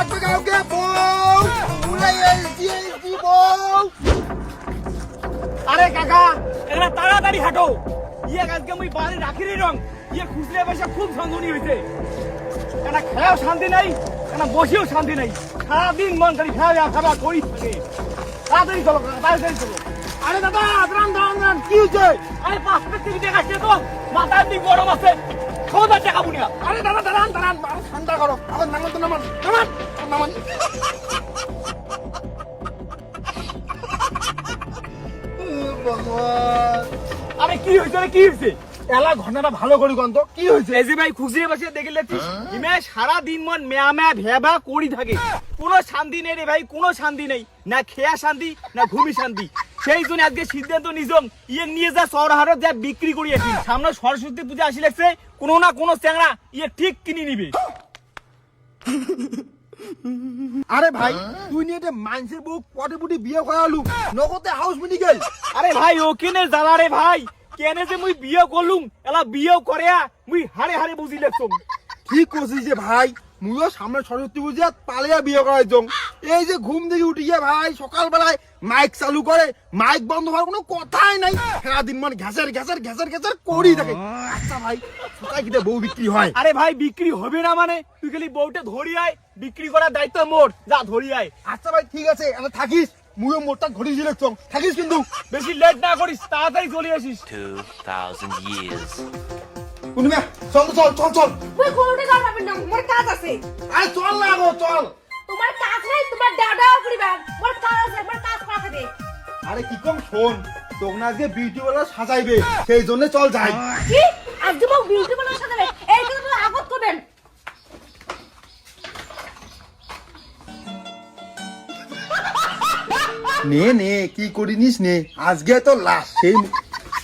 লাগবে কাউকে বউ পুরো এলজি এলজি বউ আরে কাকা এরা তাড়াতাড়ি হাঁটো। ইয়ে আজকে মুই বাড়ি রাখি রে। ইয়ে খুচলে বসে খুব সঞ্জনী হয়েছে কেনা খেয়েও শান্তি নাই কেনা বসেও শান্তি নাই। সারাদিন মন করি খেয়া খাবা করি থাকে তাড়াতাড়ি চলো তাড়াতাড়ি চলো। আরে দাদা দাঁড়ান দাঁড়ান কি হয়েছে আরে পাঁচ টিভি দেখাচ্ছে তো। মাথার দিক গরম আছে। খবরদার টাকা বুনিয়া আরে দাদা দাঁড়ান দাঁড়ান ঠান্ডা করো। আরে নামান তো নামান নামান নামান। আরে কি হয়েছে রে কি হয়েছে? এলা ঘটনাটা ভালো করে গন্ত। কি হয়েছে? যে ভাই খুশি বসে দেখে লেছিস ইমে সারা দিন মন মেয়া মেয়া ভেবা করি থাকে। কোনো শান্তি নেই রে ভাই কোনো শান্তি নেই। না খেয়া শান্তি না ঘুমি শান্তি। সেই জন্য আজকে সিদ্ধান্ত নিজম ইয়ে নিয়ে যা শহর হারত যা বিক্রি সামনে সরস্বতী পূজা আসি লাগছে কোনো না কোনো চ্যাংড়া ইয়ে ঠিক কিনে নিবে। আরে ভাই তুই নিয়ে এটা মানুষের বউ পটে পুটি বিয়ে করালু নগদে হাউস গেল। আরে ভাই ও কেনে জ্বালা রে ভাই? কেনে যে মুই বিয়ে করলুম এলা বিয়ে করে মুই হারে হারে বুঝি লেছম ঠিক করছিস যে ভাই? মুইও সামনে সরস্বতী পূজা পালিয়া বিয়ে করাই এই যে ঘুম থেকে উঠি গিয়ে ভাই সকালবেলায় মাইক চালু করে মাইক বন্ধ হওয়ার কোনো কথাই নাই। সারাদিন মানে ঘ্যাসের ঘ্যাসের ঘ্যাসের ঘ্যাসের করি থাকে। আচ্ছা ভাই সকাল কিতে বউ বিক্রি হয়? আরে ভাই বিক্রি হবে না মানে? তুই খালি বউটা ধরি আয় বিক্রি করার দায়িত্ব মোর। যা ধরি আয়। আচ্ছা ভাই ঠিক আছে এনে থাকিস। মুইও মোটটা ঘড়ি দিলে চং থাকিস কিন্তু। বেশি লেট না করিস তাড়াতাড়ি চলে আসিস। 2,000 years. পূর্ণিমা চল চল চল চল। কোনোটা কাজ পাবেন না তোমার কাজ আছে। আরে চল না গো চল। তোমার কাজ নাই আরে কি কম শোন তোকে না আজকে বিউটি ওয়ালা সাজাইবে সেই জন্য চল যাই। কি? আজকে বিউটি বানার সাথে এই কিন্তু আগত করবেন। নে নে কি করিনিস নে আজকে তো লাস্ট সেই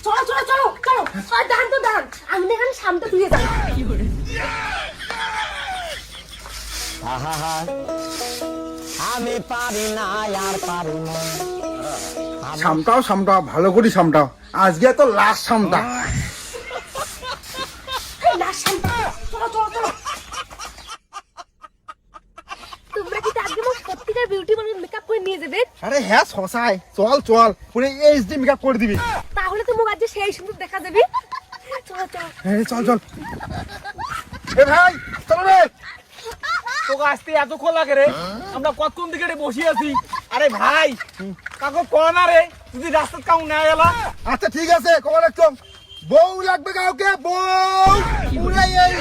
চলো চলো চলো চলো আর দাঁড়ান তো দাঁড়ান আমি এখানে সামনে তুলে যাই আমি পারি না আর পারি না। সামটাও সামটাও ভালো করি সামটাও। আজকে তো লাস্ট সামটা। করে আরে হ্যাঁ শশাই চল চল পুরো এইচডি মেকআপ করে দিবি। তাহলে তো মোক আজকে সেই সুন্দর দেখা যাবে। চলো চলো। চল চল। এ ভাই চলো রে। তোকে আসতে এতক্ষণ লাগে রে। আমরা কতক্ষণ দিকে বসে আছি? আরে ভাই, কাকু কর না রে? যদি রাস্তা কাউ না এলা। আচ্ছা ঠিক আছে খবর একদম বউ লাগবে কাউকে? বউ। পুরো এই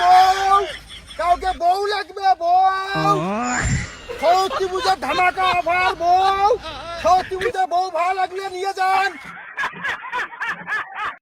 বউ। কাউকে বউ লাগবে? বউ। সরস্বতী পূজার ধামাকা আবার বউ। সরস্বতী বুঝা বউ ভালো লাগলে নিয়ে যান।